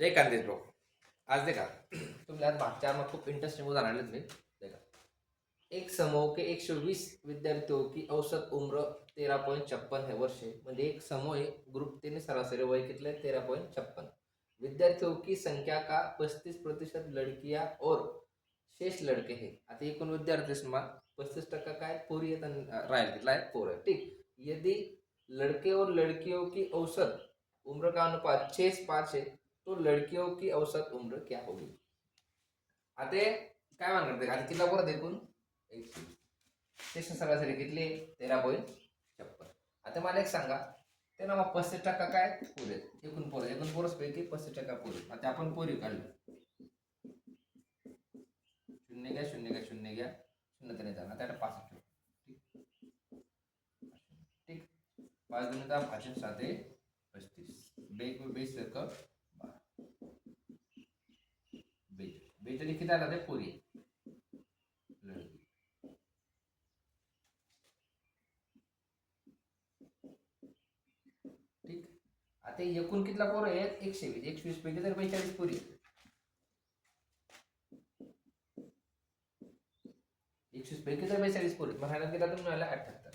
जय कांदेश भाऊ आज देखा तुम्ही आज मागच्या मग खूप इंटरेस्टिंग उदाहरण आणलेत मी. देखा. एक समूह के एकशे वीस विद्यार्थियों की औसत उम्र तेरा पॉईंट छप्पन है वर्षे. म्हणजे एक समूह एक ग्रुप तीन सरासरी वय कितले? तेरा पॉईंट छप्पन. विद्यार्थियों की संख्या का पस्तीस प्रतिशत लड़कियां और शेष लड़के हैं. आता एकूण विद्यार्थी समान पस्तीस टक्का काय? पोरी आहेत राहील कितला आहे पोर आहे. ठीक. यदि लड़के और लड़कियों की औसत उम्र का अनुपात छः से पाँच है तो लड़कियों की औसत उम्र क्या होगी? आता काय मान करते आता किती बरं देखून? एक शिक्षण सरासरी कितली? तेरा पॉईंट छप्पन. आता मला एक सांगा त्यांना मग पस्तीस टक्का काय पुरे एकूण पोर. एकूण पोरस पैकी पस्तीस टक्का पुरे आता आपण पोरी काढली शून्य घ्या शून्य घ्या शून्य घ्या. शून्य त्याने जाणार. त्याला पासष्ट ठीक. पाच दोन दहा भाषण साधे पस्तीस. बेक बेस एक बारा बेचाळीस बेचाळीस किती आला ठीक. आता एकूण कितला पोर आहेत? एकशे वीस. एकशे वीस पैकी तर बेचाळीस पोरी एकशे वीस पैकी तर बेचाळीस पोरी आहेत. गेला ह्याला तुम्ही मिळाला? अठ्ठ्याहत्तर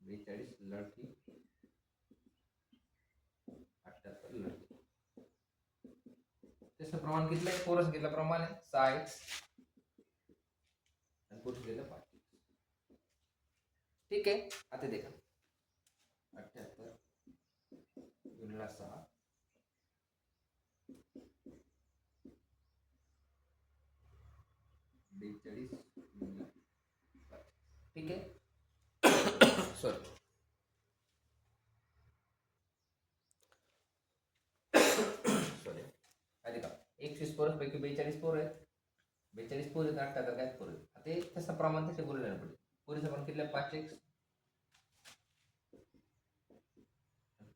बेचाळीस लडकी त्याचं प्रमाण कितने आहे? घेतलं प्रमाण आहे. सहा एक्स गेलं पाच ठीक आहे. आता देखा. अठ्ठ्याहत्तर. गुणिला सहा. बेचाळीस. एकतीस एकवीस बेचाळीस पोर आहेत. बेचाळीस पोर आहेत आठ टाका काय पोर आहेत. आता ते तसं प्रमाण तसे गुणले पडेल पोरीचं प्रमाण किती आहे? पाच एक्स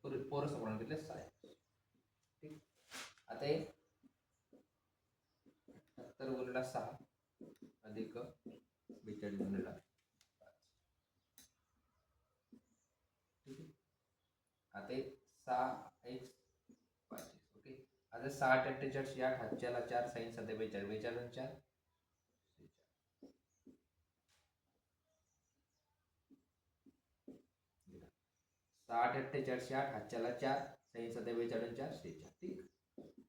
पोरी पोरचं प्रमाण किती सहा ठीक. आता हे अठ्ठ्याहत्तर गुणिला सहा अधिक बेचाळीस गुणिला आता सहा एक्स आता सहा आठ अठ्ठेचाळीस आठ हातच्याला चार साईन सध्या बेचाळीस बेचाळीस चार. सहा आठ अठ्ठेचाळीस आठ हातच्याला चार साईन सध्या बेचाळीस चार शेचाळ ठीक.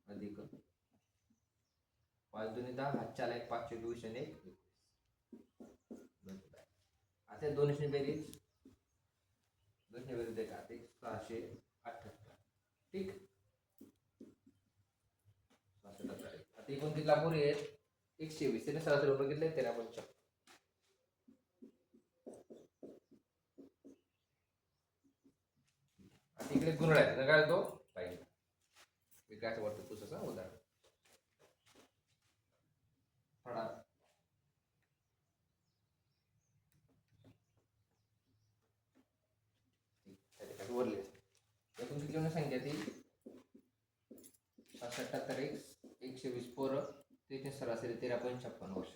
अधिक. पाच दोन्ही दहा हातच्याला एक पाचशे दोनशे आणि एक एकवीस. आता दोनशे बेरीज. दोनशे बेरीज एक आता सहाशे अठ्ठ्याहत्तर. ठीक सहाशे अठ्ठ्याहत्तर आता एकूण किती आहेत. एकशे वीस. त्याने सरासरी रुपये घेतले तेरा पंच आता इकडे गुन्हा आहे. काय तो पाहिजे विकास वर्त पुस्तकाचा हो, उदाहरण थोडा वरली एकूण किती जण संख्या ती पाचशे अठ्ठ्याहत्तर एक एकशे वीस पोरं त्याची सरासरी तेरा पॉईंट छप्पन वर्ष.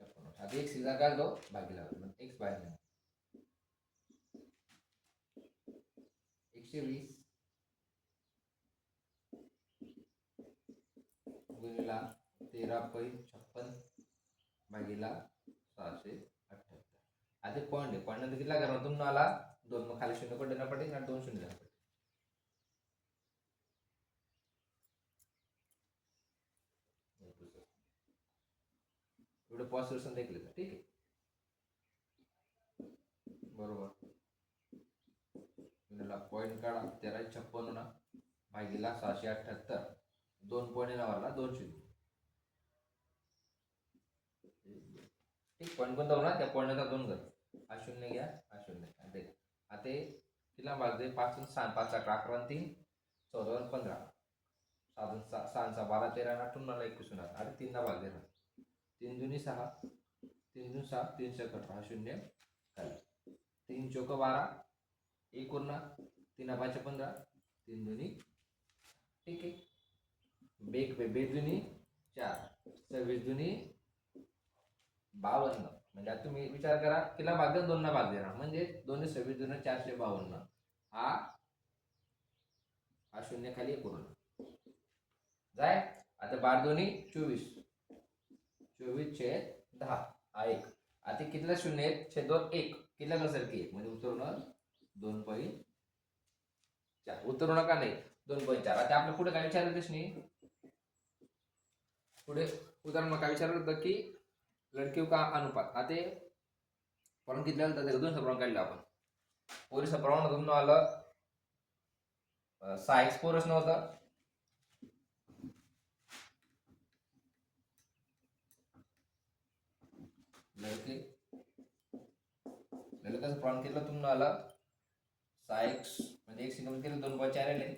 छप्पन वर्ष. आता एक सीधा काय दो भागीला एक्स बाहेर एकशे वीस. गुणिला तेरा पॉईंट छप्पन भागीला सहाशे अठ्ठ्याहत्तर. आता पॉईंट आहे. पॉईंट नंतर किती लागणार? तुम्हाला आला. दोन मग खाली शून्य पडले ना पडेल आणि दोन शून्य पडेल एवढे पॉसिबल देखील तर ठीक आहे? बरोबर. पॉईंट काढा. तेरा छप्पन ना भागीला सहाशे अठ्ठ्याहत्तर. दोन पॉईंट नावाला दोन शून्य ठीक पॉईंट कोणता होणार? त्या पॉईंटचा दोन घर हा शून्य घ्या हा शून्य. घ्या आता तिला किला भाग पाच सहा पाच अकरा अकरा आणि तीन. चौदा पंधरा. साधन सहा सहा बारा तेरा आठून मला एकवीस होणार. अरे तीनदा भाग देणार. दुनी सहा तीन दोन सहा तीनशे अठरा हा शून्य. तीन चौक बारा एक तीन पाचशे पंधरा तीन दोन्ही. ठीक आहे. बेक बे दुनी चार. सव्वीस दुनी बावन्न. म्हणजे आता तुम्ही विचार करा किला भाग दोन दोनना भाग देणार. म्हणजे दोन्ही सव्वीस दोन चारशे बावन्न. हा? हा शून्य खाली एक जाय? आता बार दोन्ही चोवीस. चोवीस छेद दहा. हा एक. आता कितला शून्य आहेत? छेद दोन एक. कितीला नसेल की एक? म्हणजे उतरवणं दोन पॉईंट चार. उतरू नका नाही? दोन पॉईंट चार. आता आपल्या पुढे काय विचारलं नाही पुढे उदाहरण काय विचारलं होतं की लडकी का अनुपात? आता प्रमाण किती आलं? तर दोन प्रमाण काढलं आपण. पोरीचं प्रमाण दोन आलं. सहा एक्स पोरच नव्हतं. लड़के। लडकाचं प्रॉन केलं तुम्हाला आला सहा एक्स म्हणजे एक सिंगल केलं दोन पॉईंट चार आले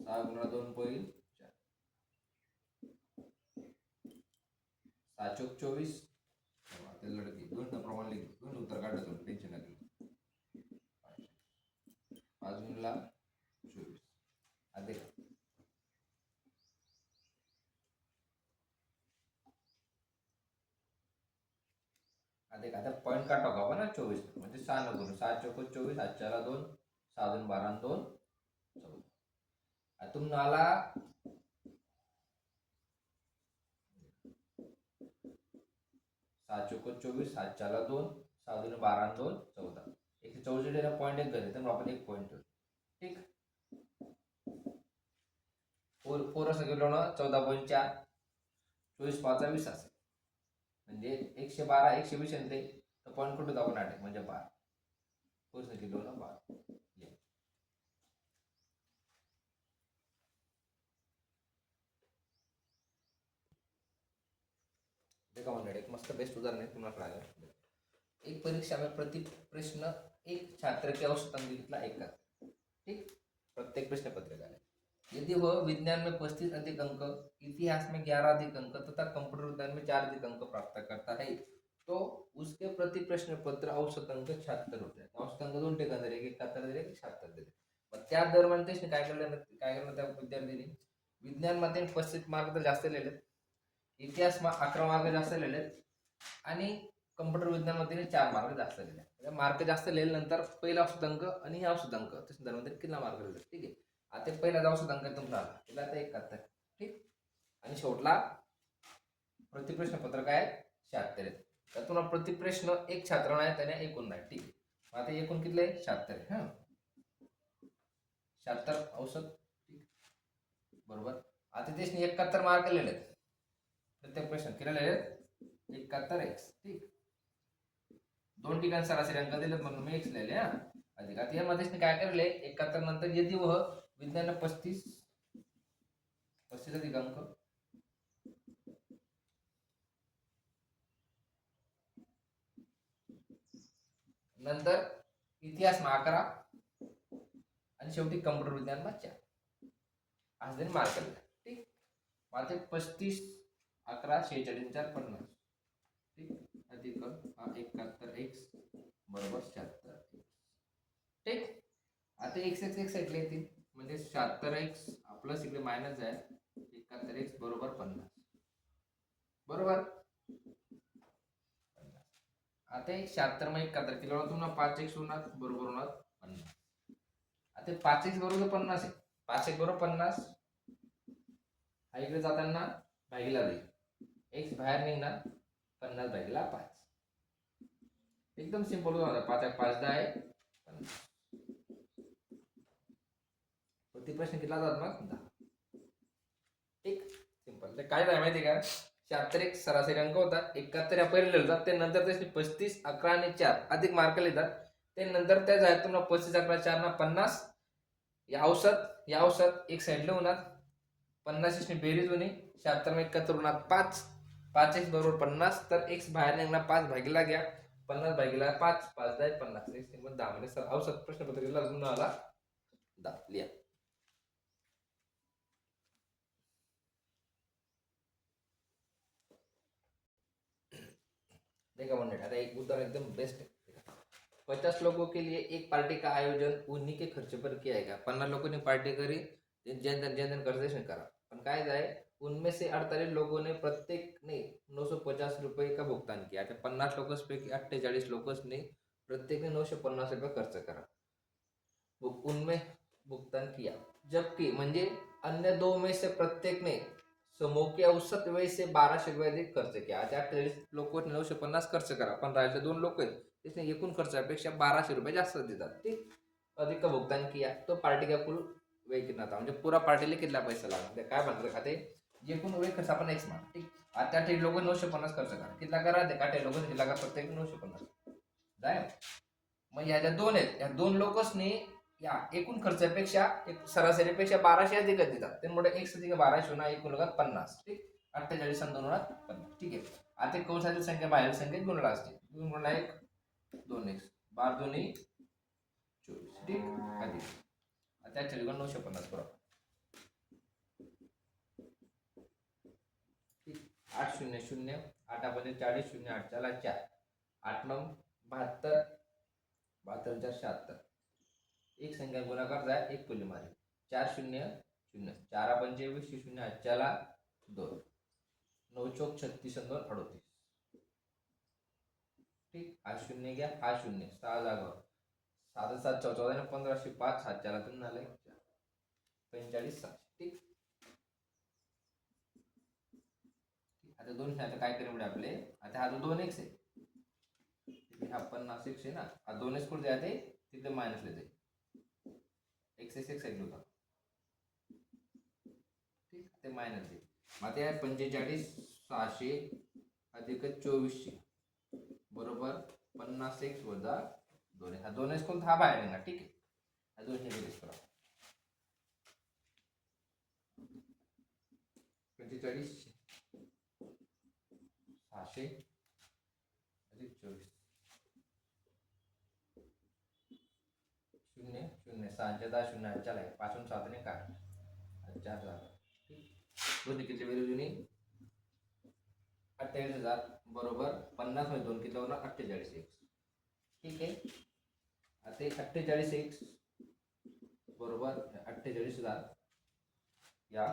सहा गुणा दोन पॉईंट चार। सहा चौक चोवीस ते लढकी दोन प्रमाण लिहिली दोन उत्तर काढलं तुम्ही टेन्शन नाही पाच गुणला चोवीस आधी आधी आता पॉईंट का टाका ना चोवीस. म्हणजे सहा नको सहा चौक चोवीस आजच्याला दोन सहा दोन बारा दोन. चौदा. तुम्हाला सहा चौक चोवीस सातच्याला दोन सहा दोन बारा दोन चौदा. एकशे चौसष्ट पॉईंट एक घरी तर आपण एक पॉईंट ठेवू. ठीक? फोर फोर असं गेलो ना चौदा पॉईंट चार. चोवीस पाचचा वीस असेल. म्हणजे एकशे बारा एकशे वीस ते? तर पॉईंट कुठं जाऊन आठ म्हणजे बार. फोर दोन बार ना बारा. ये. एक मस्त बेस्ट उदाहरण आहे तुम्हाला एक परीक्षा में प्रति प्रश्न एक छात्र की औसत घेतला कितना ठीक? प्रत्येक प्रश्नपत्रिकाने यदि वह विज्ञान में पच्चीस अधिक अंक इतिहास में ग्यारह अधिक अंक तथा कंप्यूटर विज्ञान में चार अधिक अंक प्राप्त करता है तो उसके प्रति प्रश्न पत्र औसत अंक शहात्तर होते हैं। औसत अंक दोन ठिकाण दिले एक एकाहत्तर दिले एक शहात्तर दिले मग त्या दरम्यान त्याने काय केलं काय केलं त्या विद्यार्थ्यांनी विज्ञानमध्ये पस्तीस मार्क तर जास्त लिहिले इतिहासमा अकरा मार्क जास्त लिहिले आणि कम्प्युटर विज्ञानमध्ये चार मार्क जास्त लिहिले म्हणजे मार्क जास्त लिहिल्यानंतर पहिला औषध अंक आणि हे औषध अंक. तसे दरमध्ये किती मार्क लिहिले ठीक आहे. आता पहिला जाऊ अंक तुमचा आला तिला आता एकाहत्तर. ठीक? आणि शेवटला प्रतिप्रश्न पत्रक आहे शहात्तर आहेत. तर तुम्हाला प्रतिप्रश्न एक छात्र नाही त्याने एकूण नाही. ठीक? मग आता एकूण किती आहे शहात्तर. आहे शहात्तर औषध ठीक? बरोबर? आता त्याने एकाहत्तर मार्क केलेले आहेत. प्रत्येक प्रश्न केलेले आहेत. एकाहत्तर एक्स ठीक? दोन ठिकाणी सरासरी अंक दिलेत म्हणून मी एक्स लिहिले हा? अधिक आता यामध्ये काय करले एकाहत्तर नंतर यदि व विज्ञान पस्तीस पस्तीस अधिक अंक नंतर इतिहास मा अकरा आणि शेवटी कम्प्युटर विज्ञान मा चार. आज त्यांनी मार्क ठीक? मला ते पस्तीस अकरा शेहेचाळीस चार पन्नास. ठीक? अधिक हा एकाहत्तर एक्स बरोबर शहात्तर ठीक? आता एक्स एक्स एक्स ऐकले येतील म्हणजे शहात्तर एक्स प्लस इकडे मायनस आहे. एकाहत्तर एक्स बरोबर पन्नास. बरोबर? आता एक शहात्तर मग एकाहत्तर किलो तुम्हाला पाच एक्स होणार बरोबर होणार पन्नास. आता पाच एक्स बरोबर पन्नास आहे. पाच एक बरोबर पन्नास. हा इकडे जाताना भागीला जाईल एक्स बाहेर निघणार पन्नास भागीला पाच. एकदम सिंपल होता पाच एक पाच दहा आहे पन्नास. ते प्रश्न किती जात मग. दहा ठीक सिंपल ते काय झालं माहिती का? शहात्तर एक सरासरी अंक होता. एकाहत्तर या पहिले लिहितात ते नंतर त्याचे पस्तीस अकरा आणि चार अधिक मार्क लिहितात. ते नंतर त्या जायत तुम्हाला पस्तीस अकरा चार ना पन्नास. या औषध या औषध एक साईडला होणार. पन्नास बेरीज होणे. शहात्तर मग एकाहत्तर होणार पाच. पाच एक्स बरोबर पन्नास. तर एक्स बाहेर निघणार. पाच भागीला घ्या. पन्नास भागीला पाच. पाच दहा पन्नास. एक्स दहा म्हणजे सर औषध प्रश्नपत्रिकेला अजून आला दहा. लिहा. देखा वन आता एक उदाहरण एकदम बेस्ट है पचास लोगों के लिए एक पार्टी का आयोजन उन्हीं के खर्च पर किया गया। पन्नास लोगों ने पार्टी करी जनधन जनधन कर्जेशन करा। पण काय जाय उनमें से अड़तालीस लोगों ने प्रत्येक सौ पचास रुपये का भुगतान किया. आता पन्नास लोकंपैकी अठ्ठेचाळीस लोकंसने प्रत्येक नऊशे पन्नास रुपये खर्च करा. उनमें भुगतान किया. जबकि म्हणजे अन्य दो में से प्रत्येक ने समूह के औसत व्यय से बाराशे रुपये खर्च किया त्या अठ्ठेचाळीस लोक नऊशे पन्नास खर्च करा. पण राहिले दोन लोक आहेत त्याने एकूण खर्चापेक्षा बाराशे रुपये जास्त देतात. ठीक अधिक भुगतान किया? तो पार्टी का कुल वेळ कितना था? म्हणजे पुरा पार्टीला कितला पैसा लागला? काय म्हणतात का ते एकूण वेळ खर्च आपण एक्स म्हणा ठीक? आता ते लोक नऊशे पन्नास खर्च करा. कितला करा ते? काटे लोक कितला करा प्रत्येक नऊशे पन्नास? जाय. मग ह्या ज्या दोन आहेत या दोन लोकसनी या एकूण खर्चापेक्षा एक सरासरीपेक्षा बाराशे अधिकच देतात. त्यामुळे एक सधिक बाराशे होणार एकूण लोकात पन्नास. ठीक? अठ्ठेचाळीस आणि दोन होणार पन्नास. ठीक आहे. आता कंसाची संख्या बाहेर संख्येत गुणला असते. दोन गुणला एक दोन एक. बार दोन्ही चोवीस. ठीक? अधिक. आता चाळीस नऊशे पन्नास बरोबर ठीक? आठ शून्य शून्य आठ चाळीस शून्य आठ चाला चार. आठ नऊ बहात्तर. बहात्तर चार शहात्तर. एक संख्या गुणाकार जाय एक पुल्य मारे चार शून्य शून्य. चार पंचवीस शून्य आजच्याला दोन. नऊ चौक छत्तीस दोन अडोतीस. ठीक? हा शून्य घ्या हा शून्य. सहा जागा. सात सात चौदा आणि पंधराशे पाच सातच्याला तुम्ही झाले पंचेचाळीस सातशे ठीक? आता दोन आता काय करू आपले? आता हा जो दोन एक्स आहे हा पन्नास एकशे ना? हा दोन एक्स कुठे जाते? तिथे मायनस येते एक्स एक्स एक्स साईड होता. ठीक ते मायनस आहे. मग ते आहे पंचेचाळीस सहाशे अधिक चोवीसशे. बरोबर पन्नास एक्स वजा दोन. हा दोन एक्स कोणता? हा बाहेर येणार. ठीक आहे. हा दोन हे बेरीज करा. पंचेचाळीस सहाशे अधिक चोवीस. शून्य सहाशे दहा शून्य चला पासून सात ने काढ. चार झालं. किती अठ्ठेचाळीस हजार बरोबर. पन्नासमध्ये दोन होणार अठ्ठेचाळीस एक्स ठीक आहे. आता अठ्ठेचाळीस एक्स बरोबर अठ्ठेचाळीस हजार. या.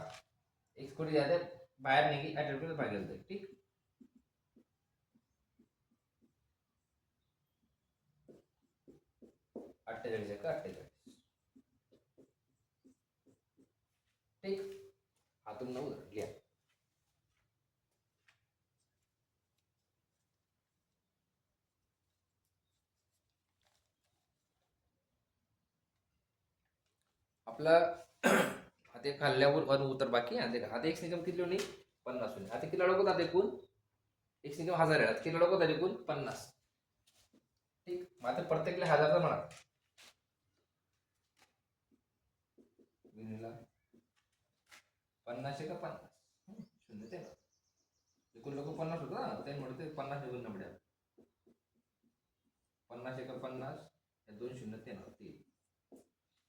एक्स कुठे जाते? बाहेर निघी अठ्ठेचाळीस बाहेर गेलं ठीक? अठ्ठेचाळीस एक अठ्ठेचाळीस. ठीक हातून नऊ घ्या आपला आता खाल्ल्यावर अन उतर बाकी आहे. आता एक निगम किती नाही पन्नास होईल आता किती लोक आता एकूण? एक निगम हजार येणार किती लोक आता एकूण पन्नास. ठीक? मग आता प्रत्येकला हजारचा म्हणा. पन्नास पन्नासशे का पन्नास शून्य ते एकूण लोक पन्नास होतं ना ते म्हणते पन्नास निघून नबड्या. पन्नास एका पन्नास या दोन शून्य ते ना तीन.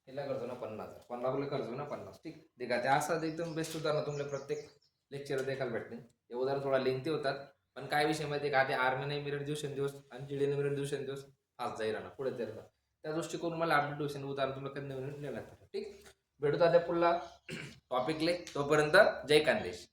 केला करतो ना पन्नास. पन्नासला करतो ना पन्नास ठीक. देखा ते असं एकदम बेस्ट उदाहरण तुम्हाला प्रत्येक लेक्चर देखायला भेटते हे उदाहरण थोडा लेंथी होतात पण काय विषय माहिती का ते आर्मीने मिरट दिवसेंदिवस आणि जीडीने मिरट दिवसेंदिवस फास्ट जाईल ना पुढे जाईल त्या दृष्टिकोन मला अपडेट दिवसेंद उदाहरण तुला कधी नवीन नेण्यात भेटू आता पुढला टॉपिकले तोपर्यंत जय कांदेश.